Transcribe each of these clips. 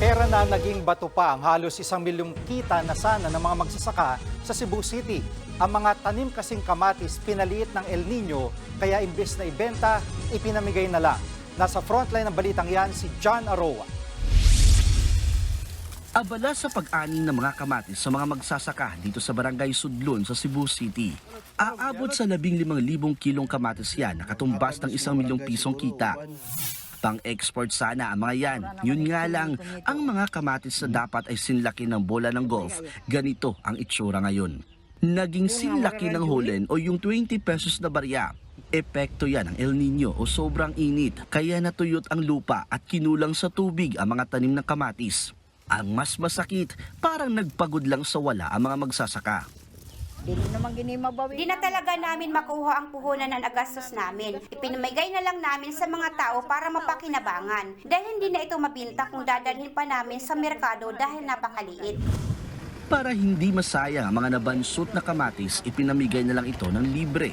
Pera na naging bato pa ang halos isang milyong kita na sana ng mga magsasaka sa Cebu City. Ang mga tanim kasing kamatis pinaliit ng El Nino kaya imbes na ibenta, ipinamigay na lang. Nasa frontline ng balitang yan si John Aroa. Abala sa pag-aning ng mga kamatis sa mga magsasaka dito sa Barangay Sudlon sa Cebu City. Aabot sa 15,000 kilong kamatis yan nakatumbas ng isang milyong pisong kita. Pang-export sana ang mga yan. Yun nga lang, ang mga kamatis na dapat ay sinlaki ng bola ng golf, ganito ang itsura ngayon. Naging sinlaki ng holen o yung 20 pesos na barya. Epekto yan ng El Nino o sobrang init, kaya natuyot ang lupa at kinulang sa tubig ang mga tanim ng kamatis. Ang mas masakit, parang nagpagod lang sa wala ang mga magsasaka. Dili naman gini mabawi. Di na talaga namin makuha ang puhunan ng agastos namin. Ipinamigay na lang namin sa mga tao para mapakinabangan. Dahil hindi na ito mabinta kung dadalhin pa namin sa merkado dahil napakaliit. Para hindi masayang ang mga nabansot na kamatis, ipinamigay na lang ito ng libre.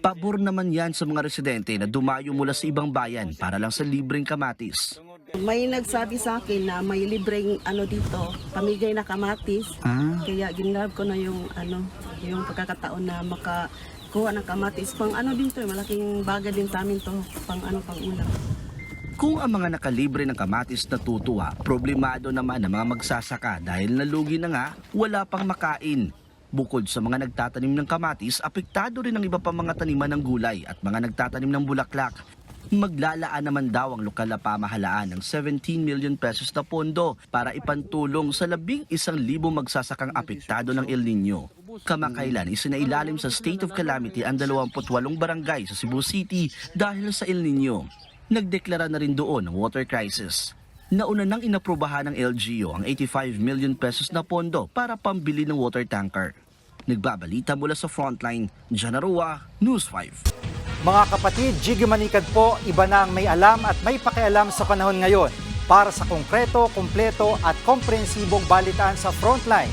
Pabor naman yan sa mga residente na dumayo mula sa ibang bayan para lang sa libreng kamatis. May nagsabi sa akin na may libreng ano dito, pamigay na kamatis. Ah, Kaya ginlab ko na yung ano, yung pagkakataon na makakuha ng kamatis. Pang ano din to, eh, malaking bagay din sa amin to, pang ano, pang ulam. Kung ang mga nakalibre ng kamatis natutuwa, problemado naman ang mga magsasaka dahil nalugi na nga, wala pang makain. Bukod sa mga nagtatanim ng kamatis, apektado rin ang iba pang mga taniman ng gulay at mga nagtatanim ng bulaklak. Maglalaan naman daw ang lokal na pamahalaan ng 17 million pesos na pondo para ipantulong sa labing isang libo magsasakang apektado ng El Nino. Kamakailan isinailalim sa state of calamity ang 28 barangay sa Cebu City dahil sa El Nino. Nagdeklara na rin doon ng water crisis. Nauna nang inaprubahan ng LGU ang 85 million pesos na pondo para pambili ng water tanker. Nagbabalita mula sa frontline, Janarua, News 5. Mga kapatid, Jiggy Manikad po, iba na ang may alam at may pakialam sa panahon ngayon. Para sa konkreto, kumpleto at komprehensibong balitaan sa Frontline,